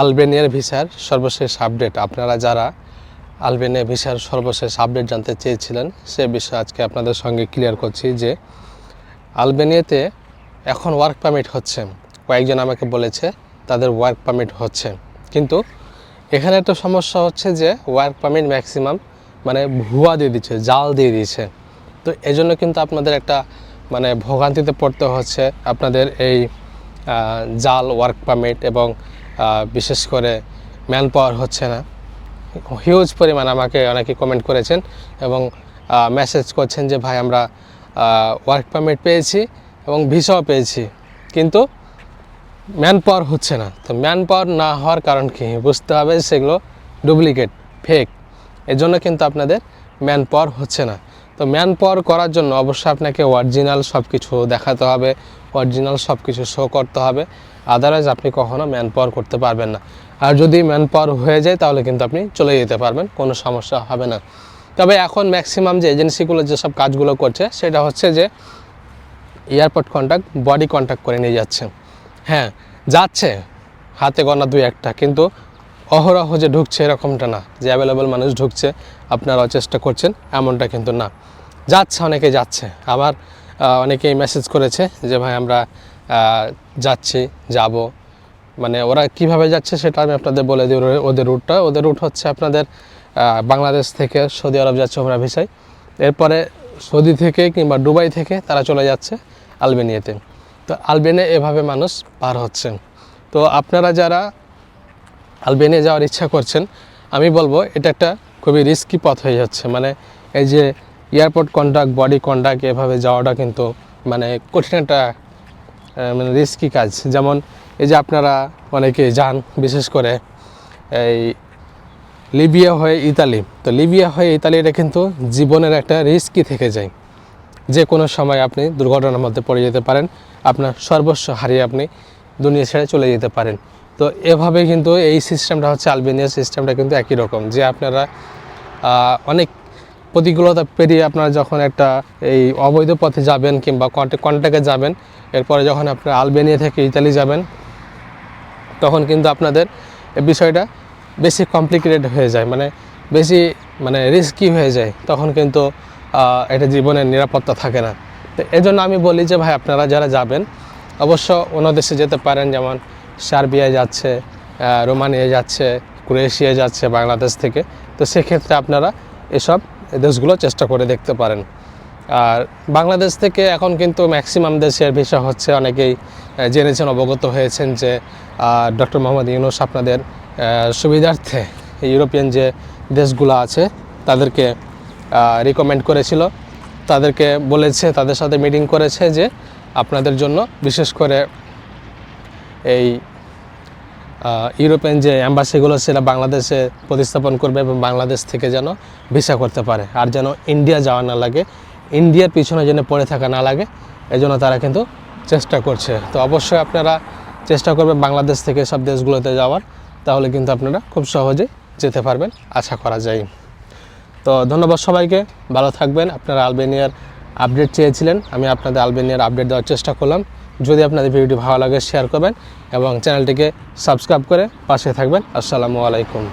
আলবেনিয়ার ভিসার সর্বশেষ আপডেট। আপনারা যারা আলবেনিয়া ভিসার সর্বশেষ আপডেট জানতে চেয়েছিলেন, সে বিষয়ে আজকে আপনাদের সঙ্গে ক্লিয়ার করছি যে আলবেনিয়াতে এখন ওয়ার্ক পারমিট হচ্ছে। কয়েকজন আমাকে বলেছে, তাদের ওয়ার্ক পারমিট হচ্ছে। কিন্তু এখানে একটা সমস্যা হচ্ছে যে ওয়ার্ক পারমিট ম্যাক্সিমাম মানে ভুয়া দিয়ে দিচ্ছে, জাল দিয়ে দিচ্ছে। তো এজন্য কিন্তু আপনাদের একটা মানে ভোগান্তিতে পড়তে হচ্ছে আপনাদের এই জাল ওয়ার্ক পারমিট এবং বিশেষ করে ম্যান পাওয়ার হচ্ছে না। হিউজ পরিমাণ আমাকে অনেকে কমেন্ট করেছেন এবং মেসেজ করছেন যে, ভাই, আমরা ওয়ার্ক পারমিট পেয়েছি এবং ভিসাও পেয়েছি, কিন্তু ম্যান পাওয়ার হচ্ছে না। তো ম্যান পাওয়ার না হওয়ার কারণ কি? বুঝতে হবে সেগুলো ডুপ্লিকেট ফেক এজন্য কিন্তু আপনাদের ম্যান পাওয়ার হচ্ছে না। তো ম্যান পাওয়ার করার জন্য অবশ্যই আপনাকে অরিজিনাল সব কিছু দেখাতে হবে অরিজিনাল সব কিছু শো করতে হবে। আদারওয়াইজ আপনি কখনও ম্যান পাওয়ার করতে পারবেন না। আর যদি ম্যান পাওয়ার হয়ে যায় তাহলে কিন্তু আপনি চলে যেতে পারবেন, কোনো সমস্যা হবে না। তবে এখন ম্যাক্সিমাম যে এজেন্সিগুলো যেসব কাজগুলো করছে, সেটা হচ্ছে যে এয়ারপোর্ট কন্ট্যাক্ট বডি কন্ট্যাক্ট করে নিয়ে যাচ্ছে। হ্যাঁ যাচ্ছে, হাতে গোনা দুই একটা, কিন্তু অহরহ যে ঢুকছে এরকমটা না, যে অ্যাভেলেবেল মানুষ ঢুকছে আপনারা চেষ্টা করছেন, এমনটা কিন্তু না। যাচ্ছে, অনেকে যাচ্ছে। আবার অনেকেই মেসেজ করেছে যে, ভাই, আমরা যাচ্ছি, যাব। মানে ওরা কীভাবে যাচ্ছে সেটা আমি আপনাদের বলে দিই, ওদের রুটটা ওদের রুট হচ্ছে আপনাদের বাংলাদেশ থেকে সৌদি আরব যাচ্ছে ওমরা ভিসায়। এরপরে সৌদি থেকে কিংবা দুবাই থেকে তারা চলে যাচ্ছে আলবেনিয়াতে। তো আলবেনিয়া এভাবে মানুষ পার হচ্ছেন। তো আপনারা যারা আলবেনিয়া যাওয়ার ইচ্ছা করছেন, আমি বলব এটা একটা খুবই রিস্কি পথ হয়ে যাচ্ছে। মানে এই যে এয়ারপোর্ট কন্ট্যাক্ট বডি কন্ট্যাক্ট এভাবে যাওয়াটা কিন্তু মানে কঠিন একটা মানে রিস্কি কাজ। যেমন এই যে আপনারা অনেকে যান, বিশেষ করে এই লিবিয়া হয়ে ইতালি। তো লিবিয়া হয়ে ইতালি এটা কিন্তু জীবনের একটা রিস্কি থেকে যায়। যে কোনো সময় আপনি দুর্ঘটনার মধ্যে পড়ে যেতে পারেন, আপনার সর্বস্ব হারিয়ে আপনি দুনিয়া ছেড়ে চলে যেতে পারেন। তো এভাবে কিন্তু এই সিস্টেমটা হচ্ছে আলবেনিয়ার সিস্টেমটা কিন্তু একই রকম, যে আপনারা অনেক প্রতিকূলতা পেরিয়ে আপনারা যখন একটা এই অবৈধ পথে যাবেন কিংবা কন্ট্যাক্টে যাবেন, এরপরে যখন আপনারা আলবেনিয়া থেকে ইতালি যাবেন, তখন কিন্তু আপনাদের এই বিষয়টা বেশি কমপ্লিকেটেড হয়ে যায় মানে বেশি মানে রিস্কি হয়ে যায়, তখন কিন্তু এটা জীবনের নিরাপত্তা থাকে না। তো এজন্য আমি বলি যে ভাই, আপনারা যারা যাবেন, অবশ্য অন্য দেশে যেতে পারেন, যেমন সার্বিয়ায় যাচ্ছে রোমানিয়া যাচ্ছে ক্রোয়েশিয়া যাচ্ছে বাংলাদেশ থেকে। তো সেক্ষেত্রে আপনারা এসব দেশগুলো চেষ্টা করে দেখতে পারেন। আর বাংলাদেশ থেকে এখন কিন্তু ম্যাক্সিমাম দেশের ভিসা হচ্ছে অনেকেই জেনেছেন, অবগত হয়েছেন যে ডক্টর মোহাম্মদ ইউনুস আপনাদের সুবিধার্থে ইউরোপিয়ান যে দেশগুলো আছে, তাদেরকে রিকমেন্ড করেছিল। তাদেরকে বলেছে, তাদের সাথে মিটিং করেছে যে আপনাদের জন্য বিশেষ করে এই ইউরোপিয়ান যে অ্যাম্বাসিগুলো সেটা বাংলাদেশে প্রতিস্থাপন করবে এবং বাংলাদেশ থেকে যেন ভিসা করতে পারে। আর যেন ইন্ডিয়া যাওয়া না লাগে, ইন্ডিয়ার পিছনে যেন পড়ে থাকা না লাগে, এজন্য তারা কিন্তু চেষ্টা করছে। তো অবশ্যই আপনারা চেষ্টা করবেন বাংলাদেশ থেকে সব দেশগুলোতে যাওয়ার, তাহলে কিন্তু আপনারা খুব সহজে যেতে পারবেন, আশা করা যায়। তো ধন্যবাদ সবাইকে, ভালো থাকবেন। আপনারা আলবেনিয়ার আপডেট চেয়েছিলেন, আমি আপনাদের আলবেনিয়ার আপডেট দেওয়ার চেষ্টা করলাম। যদি আপনাদের ভিডিওটি ভালো লাগে শেয়ার করবেন এবং চ্যানেলটিকে সাবস্ক্রাইব করে পাশে থাকবেন। আসসালামু আলাইকুম।